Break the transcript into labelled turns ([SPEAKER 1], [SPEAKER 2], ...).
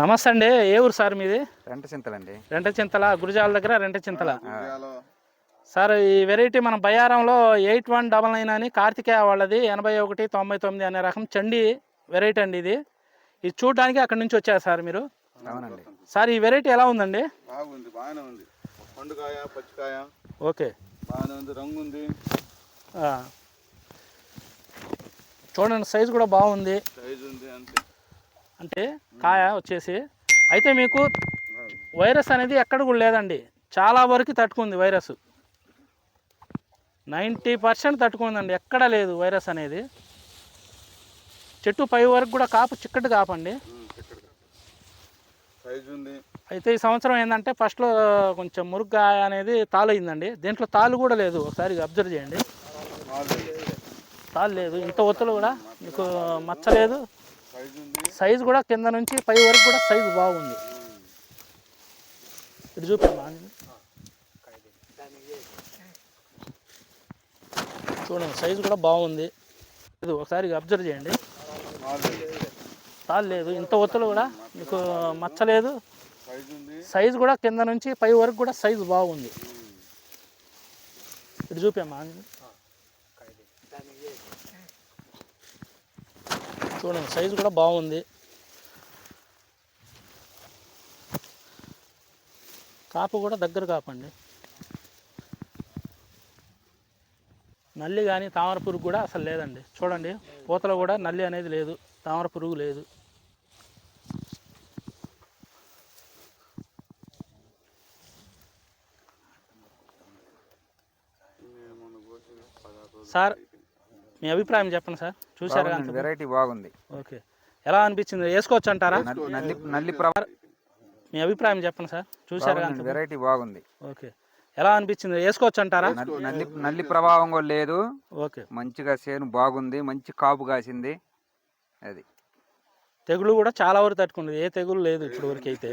[SPEAKER 1] నమస్తే అండి. ఏ ఊరు సార్ మీది?
[SPEAKER 2] రెంట చింతలండి.
[SPEAKER 1] రెంట చింతల గురిజాల దగ్గర రెంట చింతల. సార్ ఈ వెరైటీ మన బయ్యారంలో ఎయిట్ వన్ డబల్ నైన్ అని కార్తికేయ వాళ్ళది ఎనభై ఒకటి తొంభై తొమ్మిది అనే రకం చండి వెరైటీ అండి ఇది. ఇది చూడడానికి అక్కడి నుంచి వచ్చారు సార్ మీరు?
[SPEAKER 2] అవునండి.
[SPEAKER 1] సార్ ఈ వెరైటీ ఎలా ఉందండి?
[SPEAKER 3] బాగుంది బాగానే ఉంది. పండుకాయ పచ్చికాయ.
[SPEAKER 1] ఓకే.
[SPEAKER 3] బాగానే ఉంది రంగు ఉంది.
[SPEAKER 1] ఆ. చూడండి సైజు కూడా బాగుంది.
[SPEAKER 3] సైజు ఉంది అంతే.
[SPEAKER 1] అంటే కాయ వచ్చేసి. అయితే మీకు వైరస్ అనేది ఎక్కడ కూడా లేదండి. చాలా వరకు తట్టుకుంది వైరస్. నైంటీ పర్సెంట్ తట్టుకుందండి. ఎక్కడ లేదు వైరస్ అనేది. చెట్టు పై వరకు కూడా కాపు చిక్కటి కాపండి. అయితే ఈ సంవత్సరం ఏంటంటే ఫస్ట్లో కొంచెం మురుగ్గా అనేది తాలు అయిందండి దీంట్లో తాలు కూడా లేదు. ఒకసారి అబ్జర్వ్ చేయండి. తాలు లేదు. ఇంత ఒత్తులు కూడా మీకు మచ్చ లేదు.
[SPEAKER 3] సైజు ఉంది.
[SPEAKER 1] సైజు కూడా కింద నుంచి పై వరకు కూడా సైజు బాగుంది. ఇటు చూపమ్మా చూడండి సైజు కూడా బాగుంది. ఇది ఒకసారి అబ్జర్వ్ చేయండి. తాళ్ళు లేదు. ఇంత ఒత్తులు కూడా మీకు మచ్చ లేదు.
[SPEAKER 3] సైజు ఉంది.
[SPEAKER 1] సైజు కూడా కింద నుంచి పై వరకు కూడా సైజు బాగుంది. ఇటు చూపమ్మా చూడండి సైజు కూడా బాగుంది. కాపు కూడా దగ్గర కాపండి. నల్లి కానీ తామర పురుగు కూడా అసలు లేదండి. చూడండి పూతలో కూడా నల్లి అనేది లేదు తామర పురుగు లేదు. సార్ మీ అభిప్రాయం చెప్పండి సార్. చూసారా
[SPEAKER 2] వెరైటీ బాగుంది.
[SPEAKER 1] ఓకే. ఎలా అనిపించింది? వేసుకోవచ్చు అంటారా?
[SPEAKER 2] నల్లి
[SPEAKER 1] మీ అభిప్రాయం చెప్పండి సార్. చూసారా
[SPEAKER 2] వెరైటీ బాగుంది.
[SPEAKER 1] ఓకే. ఎలా అనిపించింది? వేసుకోవచ్చు అంటారా?
[SPEAKER 2] నల్లి నల్లి ప్రభావం కూడా లేదు.
[SPEAKER 1] ఓకే.
[SPEAKER 2] మంచిగా చేను బాగుంది. మంచి కాపు కాసింది. అది.
[SPEAKER 1] తెగులు కూడా చాలా వరకు తట్టుకుంది. ఏ తెగులు లేదు ఇప్పుడు వరకు అయితే.